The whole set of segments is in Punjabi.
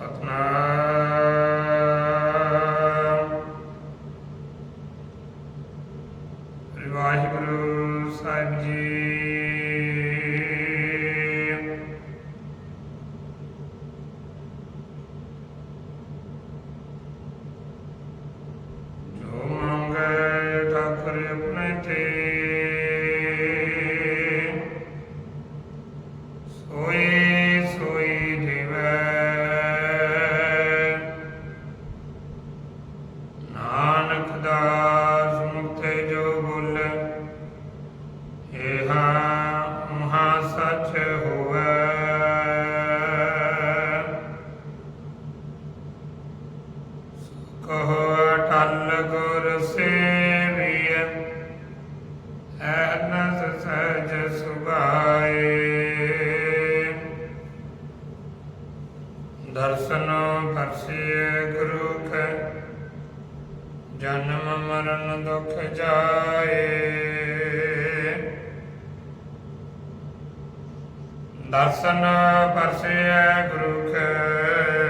ਸਤਨਾਮ ਵਾਹਿਗੁਰੂ ਸਾਹਿਬ ਜੀ। ਜੋ ਮੰਗੇ ਠਾਕੁਰ ਆਪਣੇ ਤੇ। ਕਹੋ, ਅਟਲ ਗੁਰ ਸੇਵੀਐ ਐਨਸ ਸਹਿਜ ਸੁਭਾਏ। ਦਰਸ਼ਨ ਪਰਸਿਐ ਗੁਰੂ ਕੈ, ਜਨਮ ਮਰਨ ਦੁਖ ਜਾਏ। ਦਰਸ਼ਨ ਪਰਸਿਐ ਗੁਰੂ ਕੈ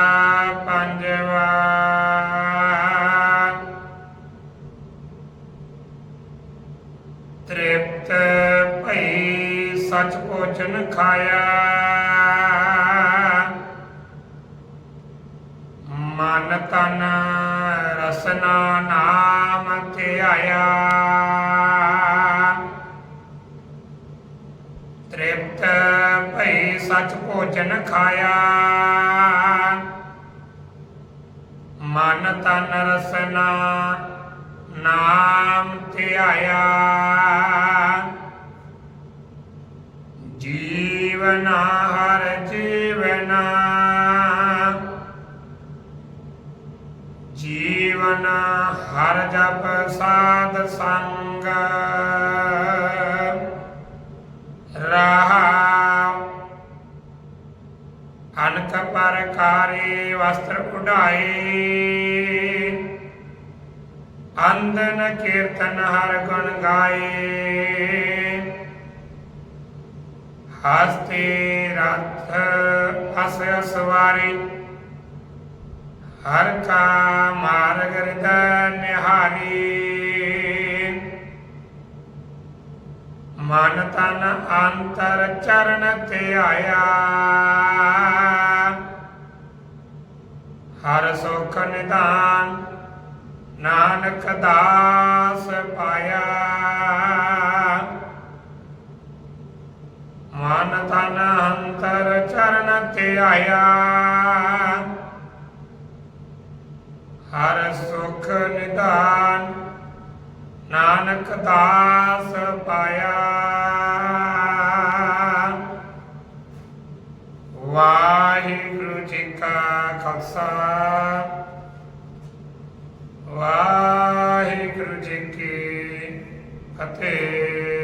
ਸਚ ਭੋਜਨ ਖਾਇਆ। ਮਨ ਤਨ ਰਸਨਾ ਨਾਮ ਧਿਆਇਆ ਤ੍ਰਿਪਤ ਭਈ ਸਚ ਭੋਜਨ ਖਾਇਆ। ਮਨ ਤਨ ਰਸਨਾ ਨਾਮ ਜੀਵਨ ਹਰ ਜੀਵਨਾ। ਜੀਵਨ ਹਰ ਜਪ ਸਾਧ ਸੰਗ। ਰਹਾਉ ਅਨਕ ਪਰਕਾਰੇ ਵਸਤਰ ਉਡਾਏ ਅੰਦਨ ਕੀਰਤਨ ਹਰ ਗੁਣ ਗਾਏ ਹਸਤੇ ਰਥ ਅਸ ਅਸਵਾਰੀ ਹਰ ਕਾ ਮਾਰਗ ਰਿਦ ਨਿਹਾਰੀ। ਮਨ ਤਨ ਅੰਤਰ ਚਰਨ ਤੇ ਆਇਆ। ਹਰ ਸੁਖ ਨਿਦਾਨ, ਨਾਨਕ ਦਾ ਚਰਨ ਆਇਆ। ਹਰ ਸੁਖ ਨਿਦਾਨ ਨਾਨਕ ਦਾਸ ਪਾਇਆ। ਵਾਹਿਗੁਰੂ ਜੀ ਕਾ ਖਾਲਸਾ। ਵਾਹਿਗੁਰੂ ਜੀ ਕੀ ਫਤਿਹ।